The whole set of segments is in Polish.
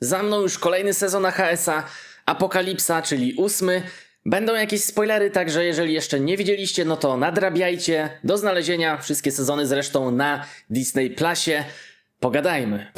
Za mną już kolejny sezon AHS-a, Apokalipsa, czyli ósmy. Będą jakieś spoilery, także jeżeli jeszcze nie widzieliście, no to nadrabiajcie. Do znalezienia wszystkie sezony zresztą na Disney Plusie. Pogadajmy.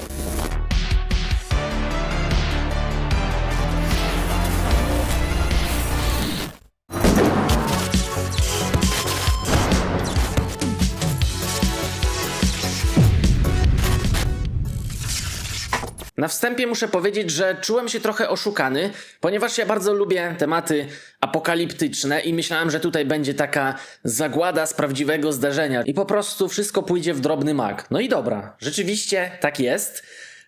Na wstępie muszę powiedzieć, że czułem się trochę oszukany, ponieważ ja bardzo lubię tematy apokaliptyczne i myślałem, że tutaj będzie taka zagłada z prawdziwego zdarzenia i po prostu wszystko pójdzie w drobny mak. No i dobra, rzeczywiście tak jest.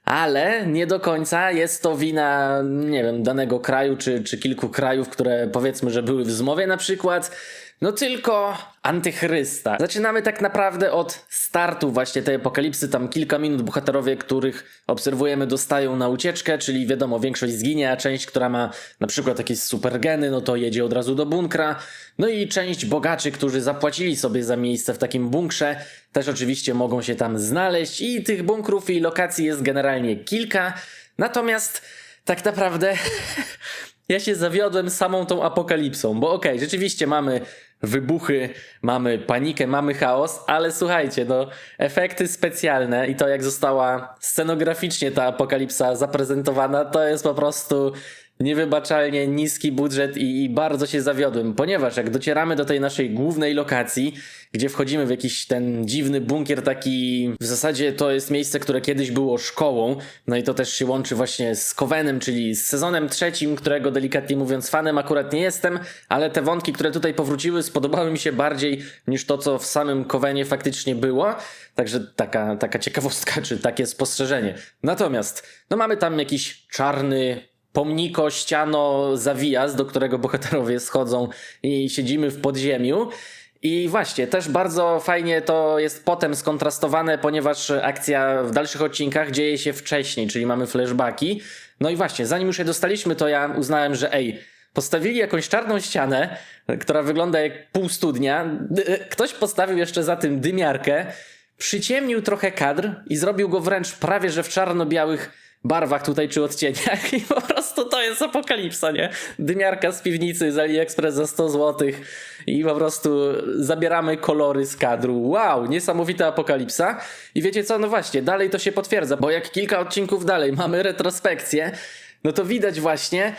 Ale nie do końca jest to wina, nie wiem, danego kraju czy, czy kilku krajów, które powiedzmy, że były w zmowie na przykład. No tylko antychrysta. Zaczynamy tak naprawdę od startu właśnie tej apokalipsy. Tam kilka minut bohaterowie, których obserwujemy, dostają na ucieczkę, czyli wiadomo, większość zginie, a część, która ma na przykład jakieś supergeny, no to jedzie od razu do bunkra. No i część bogaczy, którzy zapłacili sobie za miejsce w takim bunkrze, też oczywiście mogą się tam znaleźć i tych bunkrów i lokacji jest generalnie kilka. Natomiast tak naprawdę ja się zawiodłem samą tą apokalipsą, bo okej, rzeczywiście mamy wybuchy, mamy panikę, mamy chaos, ale słuchajcie, no efekty specjalne i to jak została scenograficznie ta apokalipsa zaprezentowana, to jest po prostu niewybaczalnie niski budżet i, i bardzo się zawiodłem, ponieważ jak docieramy do tej naszej głównej lokacji, gdzie wchodzimy w jakiś ten dziwny bunkier taki, w zasadzie to jest miejsce, które kiedyś było szkołą, no i to też się łączy właśnie z Covenem, czyli z sezonem trzecim, którego delikatnie mówiąc fanem akurat nie jestem, ale te wątki, które tutaj powróciły spodobały mi się bardziej niż to, co w samym Covenie faktycznie było, także taka, taka ciekawostka, czy takie spostrzeżenie. Natomiast, no mamy tam jakiś czarny pomniko, ściano, zawijas, do którego bohaterowie schodzą i siedzimy w podziemiu. I właśnie, też bardzo fajnie to jest potem skontrastowane, ponieważ akcja w dalszych odcinkach dzieje się wcześniej, czyli mamy flashbacki. No i właśnie, zanim już je dostaliśmy, to ja uznałem, że ej, postawili jakąś czarną ścianę, która wygląda jak pół studnia. D- Ktoś postawił jeszcze za tym dymiarkę, przyciemnił trochę kadr i zrobił go wręcz prawie że w czarno-białych barwach tutaj czy odcieniach i po prostu to jest apokalipsa, nie? Dymiarka z piwnicy z AliExpress za 100 zł i po prostu zabieramy kolory z kadru. Wow, niesamowita apokalipsa. I wiecie co? No właśnie, dalej to się potwierdza, bo jak kilka odcinków dalej mamy retrospekcję, no to widać właśnie,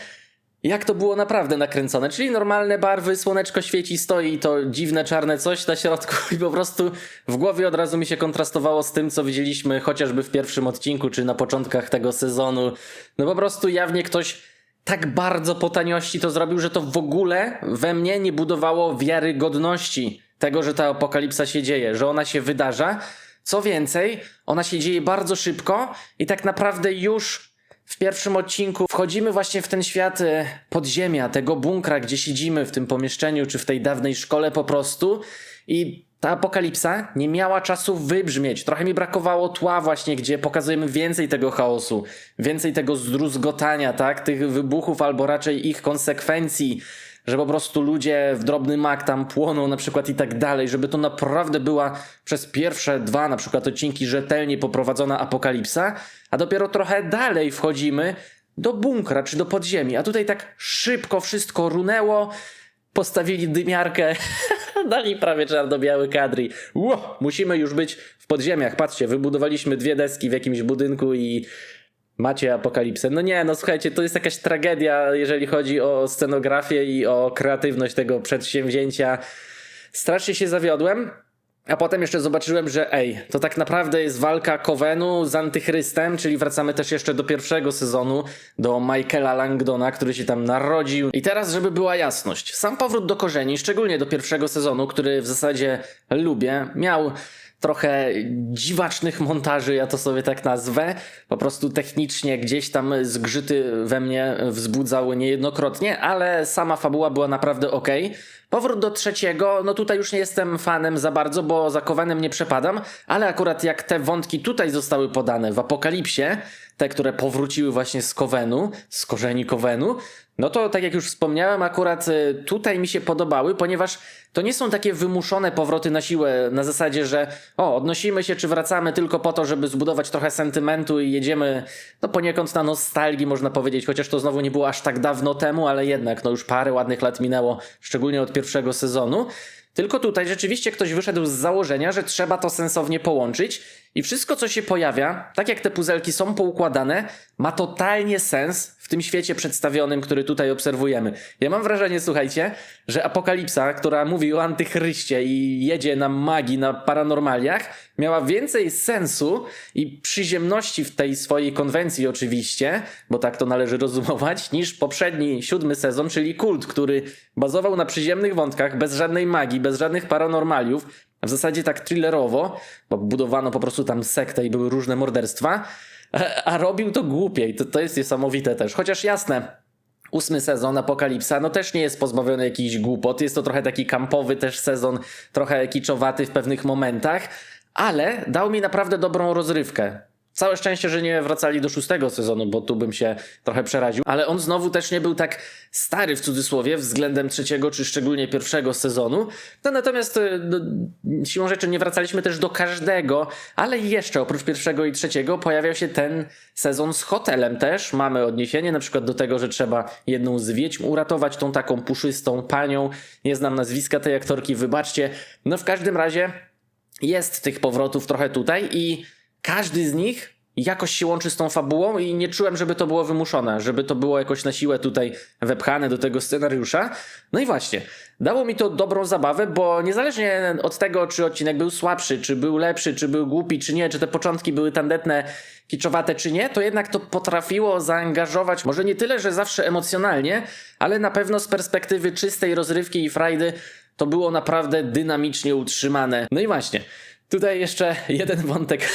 jak to było naprawdę nakręcone, czyli normalne barwy, słoneczko świeci, stoi to dziwne czarne coś na środku i po prostu w głowie od razu mi się kontrastowało z tym, co widzieliśmy chociażby w pierwszym odcinku, czy na początkach tego sezonu. No po prostu jawnie ktoś tak bardzo po taniości to zrobił, że to w ogóle we mnie nie budowało wiarygodności tego, że ta apokalipsa się dzieje, że ona się wydarza. Co więcej, ona się dzieje bardzo szybko i tak naprawdę już w pierwszym odcinku wchodzimy właśnie w ten świat e, podziemia, tego bunkra, gdzie siedzimy w tym pomieszczeniu, czy w tej dawnej szkole po prostu. I ta apokalipsa nie miała czasu wybrzmieć. Trochę mi brakowało tła właśnie, gdzie pokazujemy więcej tego chaosu, więcej tego zdruzgotania, tak? Tych wybuchów albo raczej ich konsekwencji, że po prostu ludzie w drobny mak tam płoną na przykład i tak dalej, żeby to naprawdę była przez pierwsze dwa na przykład odcinki rzetelnie poprowadzona apokalipsa, a dopiero trochę dalej wchodzimy do bunkra czy do podziemi, a tutaj tak szybko wszystko runęło, postawili dymiarkę, dali prawie czarno-biały kadry. Ło, musimy już być w podziemiach. Patrzcie, wybudowaliśmy dwie deski w jakimś budynku i macie apokalipsę. No nie, no słuchajcie, to jest jakaś tragedia, jeżeli chodzi o scenografię i o kreatywność tego przedsięwzięcia. Strasznie się zawiodłem. A potem jeszcze zobaczyłem, że ej, to tak naprawdę jest walka Covenu z antychrystem, czyli wracamy też jeszcze do pierwszego sezonu, do Michaela Langdona, który się tam narodził. I teraz, żeby była jasność, sam powrót do korzeni, szczególnie do pierwszego sezonu, który w zasadzie lubię, miał trochę dziwacznych montaży, ja to sobie tak nazwę. Po prostu technicznie gdzieś tam zgrzyty we mnie wzbudzały niejednokrotnie, ale sama fabuła była naprawdę ok. Powrót do trzeciego, no tutaj już nie jestem fanem za bardzo, bo za Kowanem nie przepadam, ale akurat jak te wątki tutaj zostały podane w Apokalipsie, te, które powróciły właśnie z Kowenu, z korzeni Kowenu, no to tak jak już wspomniałem, akurat y, tutaj mi się podobały, ponieważ to nie są takie wymuszone powroty na siłę na zasadzie, że o, odnosimy się czy wracamy tylko po to, żeby zbudować trochę sentymentu i jedziemy no poniekąd na nostalgii można powiedzieć, chociaż to znowu nie było aż tak dawno temu, ale jednak no już parę ładnych lat minęło, szczególnie od pierwszego sezonu. Tylko tutaj rzeczywiście ktoś wyszedł z założenia, że trzeba to sensownie połączyć i wszystko, co się pojawia, tak jak te puzelki są poukładane, ma totalnie sens w tym świecie przedstawionym, który tutaj obserwujemy. Ja mam wrażenie, słuchajcie, że Apokalipsa, która mówi o antychryście i jedzie na magii, na paranormaliach, miała więcej sensu i przyziemności w tej swojej konwencji oczywiście, bo tak to należy rozumować, niż poprzedni siódmy sezon, czyli Kult, który bazował na przyziemnych wątkach, bez żadnej magii, bez żadnych paranormaliów, w zasadzie tak thrillerowo, bo budowano po prostu tam sektę i były różne morderstwa, a, robił to głupiej. To, to jest niesamowite też. Chociaż jasne, ósmy sezon Apokalipsa, no też nie jest pozbawiony jakichś głupot. Jest to trochę taki kampowy też sezon, trochę kiczowaty w pewnych momentach, ale dał mi naprawdę dobrą rozrywkę. Całe szczęście, że nie wracali do szóstego sezonu, bo tu bym się trochę przeraził. Ale on znowu też nie był tak stary w cudzysłowie względem trzeciego czy szczególnie pierwszego sezonu. No natomiast e, no, siłą rzeczy nie wracaliśmy też do każdego, ale jeszcze oprócz pierwszego i trzeciego pojawiał się ten sezon z hotelem też. Mamy odniesienie na przykład do tego, że trzeba jedną z wiedźm uratować, tą taką puszystą panią. Nie znam nazwiska tej aktorki, wybaczcie. No w każdym razie jest tych powrotów trochę tutaj i każdy z nich jakoś się łączy z tą fabułą i nie czułem, żeby to było wymuszone, żeby to było jakoś na siłę tutaj wepchane do tego scenariusza. No i właśnie, dało mi to dobrą zabawę, bo niezależnie od tego, czy odcinek był słabszy, czy był lepszy, czy był głupi, czy nie, czy te początki były tandetne, kiczowate, czy nie, to jednak to potrafiło zaangażować, może nie tyle, że zawsze emocjonalnie, ale na pewno z perspektywy czystej rozrywki i frajdy to było naprawdę dynamicznie utrzymane. No i właśnie, Tutaj jeszcze jeden wątek,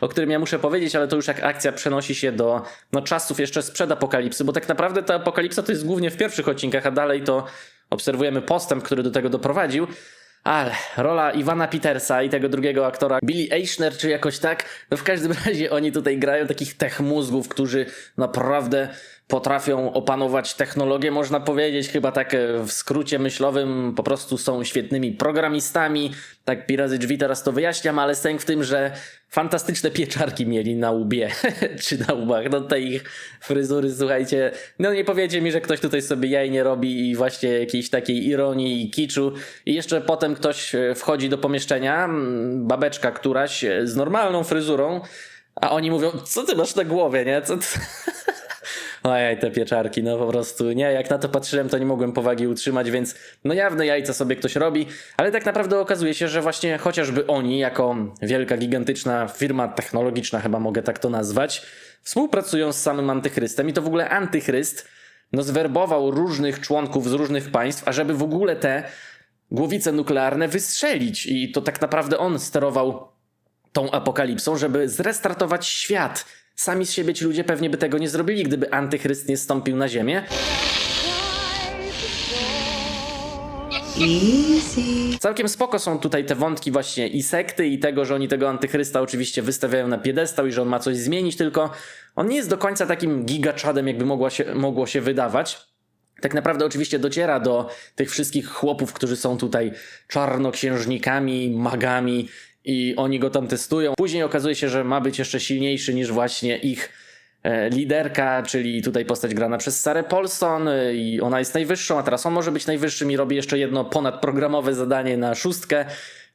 o którym ja muszę powiedzieć, ale to już jak akcja przenosi się do no, czasów jeszcze sprzed apokalipsy, bo tak naprawdę ta apokalipsa to jest głównie w pierwszych odcinkach, a dalej to obserwujemy postęp, który do tego doprowadził. Ale rola Iwana Petersa i tego drugiego aktora, Billy Eichner, czy jakoś tak, no w każdym razie oni tutaj grają takich tech mózgów, którzy naprawdę potrafią opanować technologię, można powiedzieć, chyba tak e, w skrócie myślowym, po prostu są świetnymi programistami. Tak pi razy drzwi teraz to wyjaśniam, ale sęk w tym, że fantastyczne pieczarki mieli na łbie, czy na łbach. No te ich fryzury, słuchajcie, no nie powiecie mi, że ktoś tutaj sobie jaj nie robi i właśnie jakiejś takiej ironii i kiczu. I jeszcze potem ktoś e, wchodzi do pomieszczenia, mm, babeczka któraś e, z normalną fryzurą, a oni mówią, co ty masz na głowie, nie? Co ty... Ojej, te pieczarki, no po prostu nie, jak na to patrzyłem, to nie mogłem powagi utrzymać, więc no jawne jajca sobie ktoś robi, ale tak naprawdę okazuje się, że właśnie chociażby oni, jako wielka, gigantyczna firma technologiczna, chyba mogę tak to nazwać, współpracują z samym antychrystem i to w ogóle antychryst no zwerbował różnych członków z różnych państw, ażeby w ogóle te głowice nuklearne wystrzelić. I to tak naprawdę on sterował tą apokalipsą, żeby zrestartować świat Sami z siebie ci ludzie pewnie by tego nie zrobili, gdyby antychryst nie stąpił na ziemię. Easy. Całkiem spoko są tutaj te wątki właśnie i sekty i tego, że oni tego antychrysta oczywiście wystawiają na piedestał i że on ma coś zmienić, tylko on nie jest do końca takim gigaczadem, jakby się, mogło się wydawać. Tak naprawdę oczywiście dociera do tych wszystkich chłopów, którzy są tutaj czarnoksiężnikami, magami i oni go tam testują. Później okazuje się, że ma być jeszcze silniejszy niż właśnie ich e, liderka, czyli tutaj postać grana przez Sarę Paulson e, i ona jest najwyższą, a teraz on może być najwyższym i robi jeszcze jedno ponadprogramowe zadanie na szóstkę,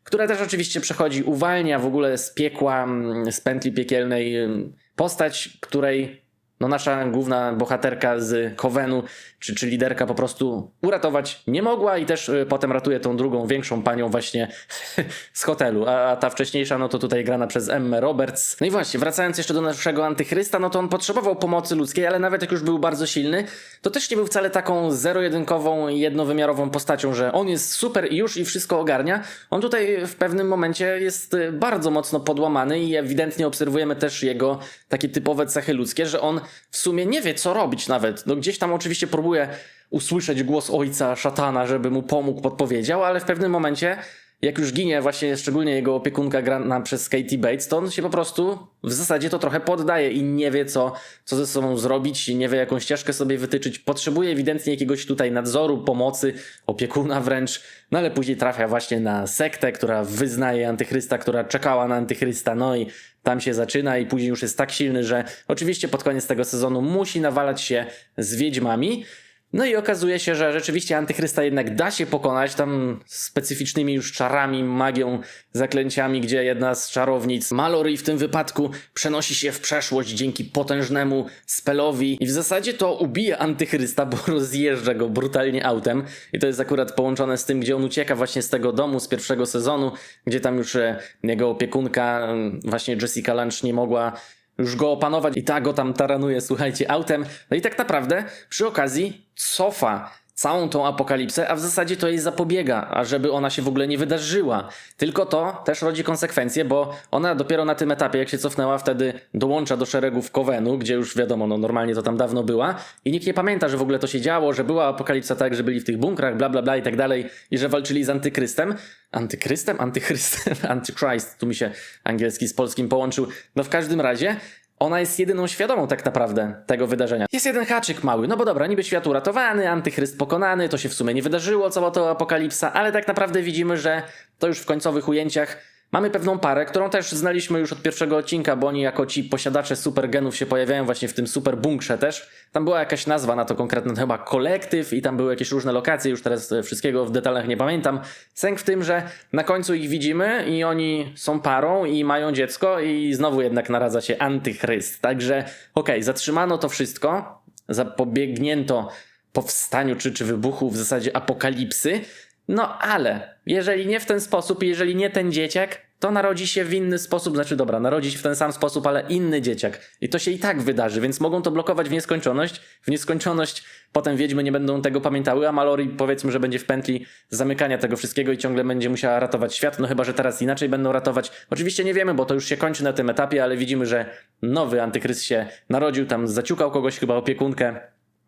które też oczywiście przechodzi, uwalnia w ogóle z piekła, mm, z pętli piekielnej mm, postać, której no nasza główna bohaterka z Covenu, czy, czy liderka po prostu uratować nie mogła i też y, potem ratuje tą drugą, większą panią właśnie z hotelu, a, a ta wcześniejsza no to tutaj grana przez Emmę Roberts. No i właśnie, wracając jeszcze do naszego antychrysta, no to on potrzebował pomocy ludzkiej, ale nawet jak już był bardzo silny, to też nie był wcale taką zero-jedynkową, jednowymiarową postacią, że on jest super i już i wszystko ogarnia. On tutaj w pewnym momencie jest y, bardzo mocno podłamany i ewidentnie obserwujemy też jego takie typowe cechy ludzkie, że on w sumie nie wie, co robić nawet. No gdzieś tam oczywiście próbuje usłyszeć głos ojca szatana, żeby mu pomógł, podpowiedział, ale w pewnym momencie jak już ginie właśnie szczególnie jego opiekunka grana przez Katie Bates, to on się po prostu w zasadzie to trochę poddaje i nie wie co, co ze sobą zrobić, nie wie jaką ścieżkę sobie wytyczyć. Potrzebuje ewidentnie jakiegoś tutaj nadzoru, pomocy, opiekuna wręcz, no ale później trafia właśnie na sektę, która wyznaje antychrysta, która czekała na antychrysta, no i tam się zaczyna i później już jest tak silny, że oczywiście pod koniec tego sezonu musi nawalać się z wiedźmami. No i okazuje się, że rzeczywiście antychrysta jednak da się pokonać tam specyficznymi już czarami, magią, zaklęciami, gdzie jedna z czarownic, Mallory w tym wypadku, przenosi się w przeszłość dzięki potężnemu spelowi. I w zasadzie to ubija antychrysta, bo rozjeżdża go brutalnie autem. I to jest akurat połączone z tym, gdzie on ucieka właśnie z tego domu z pierwszego sezonu, gdzie tam już e, jego opiekunka, e, właśnie Jessica Lange nie mogła już go opanować i tak go tam taranuje, słuchajcie, autem. No i tak naprawdę przy okazji cofa całą tą apokalipsę, a w zasadzie to jej zapobiega, ażeby ona się w ogóle nie wydarzyła. Tylko to też rodzi konsekwencje, bo ona dopiero na tym etapie, jak się cofnęła, wtedy dołącza do szeregów Kowenu, gdzie już wiadomo, no normalnie to tam dawno była i nikt nie pamięta, że w ogóle to się działo, że była apokalipsa tak, że byli w tych bunkrach, bla bla bla i tak dalej i że walczyli z antykrystem. Antykrystem? Antychrystem? Antychrist. Tu mi się angielski z polskim połączył. No w każdym razie ona jest jedyną świadomą tak naprawdę tego wydarzenia. Jest jeden haczyk mały, no bo dobra, niby świat uratowany, antychryst pokonany, to się w sumie nie wydarzyło, cała to apokalipsa, ale tak naprawdę widzimy, że to już w końcowych ujęciach Mamy pewną parę, którą też znaliśmy już od pierwszego odcinka, bo oni jako ci posiadacze supergenów się pojawiają właśnie w tym super bunkrze też. Tam była jakaś nazwa na to konkretna, chyba kolektyw i tam były jakieś różne lokacje, już teraz e, wszystkiego w detalach nie pamiętam. Sęk w tym, że na końcu ich widzimy i oni są parą i mają dziecko i znowu jednak naradza się antychryst. Także okej, okay, zatrzymano to wszystko, zapobiegnięto powstaniu czy, czy wybuchu w zasadzie apokalipsy, no ale jeżeli nie w ten sposób, jeżeli nie ten dzieciak, to narodzi się w inny sposób, znaczy dobra, narodzi się w ten sam sposób, ale inny dzieciak. I to się i tak wydarzy, więc mogą to blokować w nieskończoność. W nieskończoność potem wiedźmy nie będą tego pamiętały, a Mallory powiedzmy, że będzie w pętli zamykania tego wszystkiego i ciągle będzie musiała ratować świat, no chyba, że teraz inaczej będą ratować. Oczywiście nie wiemy, bo to już się kończy na tym etapie, ale widzimy, że nowy antykryst się narodził, tam zaciukał kogoś, chyba opiekunkę,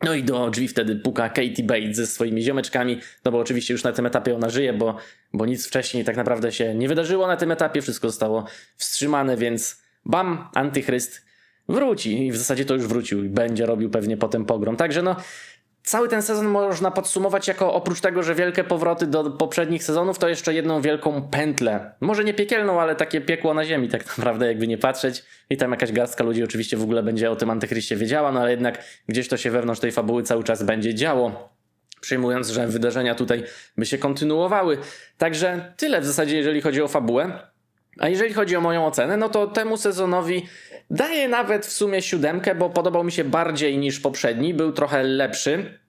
no i do drzwi wtedy puka Katie Bates ze swoimi ziomeczkami, no bo oczywiście już na tym etapie ona żyje, bo, bo nic wcześniej tak naprawdę się nie wydarzyło na tym etapie, wszystko zostało wstrzymane, więc bam, antychryst wróci. I w zasadzie to już wrócił i będzie robił pewnie potem pogrom. Także no, Cały ten sezon można podsumować jako oprócz tego, że wielkie powroty do poprzednich sezonów, to jeszcze jedną wielką pętlę. Może nie piekielną, ale takie piekło na ziemi, tak naprawdę, jakby nie patrzeć. I tam jakaś garstka ludzi oczywiście w ogóle będzie o tym antychryście wiedziała, no ale jednak gdzieś to się wewnątrz tej fabuły cały czas będzie działo. Przyjmując, że wydarzenia tutaj by się kontynuowały. Także tyle w zasadzie, jeżeli chodzi o fabułę. A jeżeli chodzi o moją ocenę, no to temu sezonowi daję nawet w sumie siódemkę, bo podobał mi się bardziej niż poprzedni. Był trochę lepszy,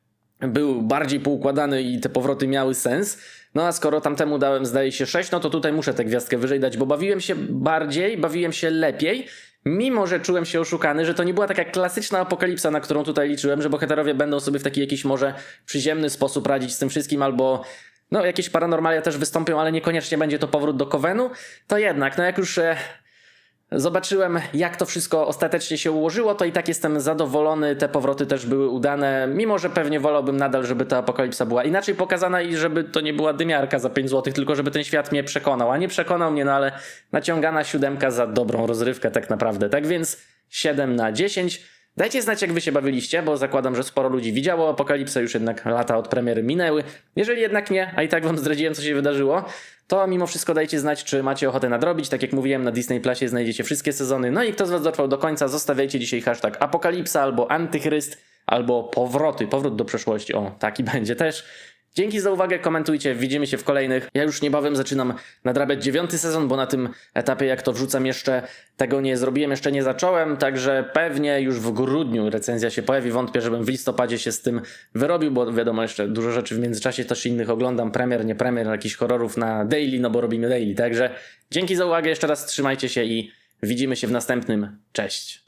był bardziej poukładany i te powroty miały sens. No a skoro tamtemu dałem zdaje się 6, no to tutaj muszę tę gwiazdkę wyżej dać, bo bawiłem się bardziej, bawiłem się lepiej. Mimo, że czułem się oszukany, że to nie była taka klasyczna apokalipsa, na którą tutaj liczyłem, że bohaterowie będą sobie w taki jakiś może przyziemny sposób radzić z tym wszystkim, albo no jakieś paranormalia też wystąpią, ale niekoniecznie będzie to powrót do Kowenu, to jednak, no jak już e, zobaczyłem, jak to wszystko ostatecznie się ułożyło, to i tak jestem zadowolony. Te powroty też były udane, mimo że pewnie wolałbym nadal, żeby ta apokalipsa była inaczej pokazana i żeby to nie była dymiarka za 5 zł, tylko żeby ten świat mnie przekonał. A nie przekonał mnie, no ale naciągana siódemka za dobrą rozrywkę tak naprawdę. Tak więc 7 na 10. Dajcie znać, jak wy się bawiliście, bo zakładam, że sporo ludzi widziało Apokalipsę, już jednak lata od premiery minęły. Jeżeli jednak nie, a i tak wam zdradziłem, co się wydarzyło, to mimo wszystko dajcie znać, czy macie ochotę nadrobić. Tak jak mówiłem, na Disney Plusie znajdziecie wszystkie sezony. No i kto z was dotrwał do końca, zostawiajcie dzisiaj hashtag Apokalipsa albo Antychryst, albo powroty, powrót do przeszłości. O, taki będzie też. Dzięki za uwagę, komentujcie, widzimy się w kolejnych. Ja już niebawem zaczynam nadrabiać dziewiąty sezon, bo na tym etapie jak to wrzucam jeszcze tego nie zrobiłem, jeszcze nie zacząłem, także pewnie już w grudniu recenzja się pojawi. Wątpię, żebym w listopadzie się z tym wyrobił, bo wiadomo jeszcze dużo rzeczy w międzyczasie też innych oglądam, premier, nie premier, jakichś horrorów na daily, no bo robimy daily, także dzięki za uwagę, jeszcze raz trzymajcie się i widzimy się w następnym. Cześć!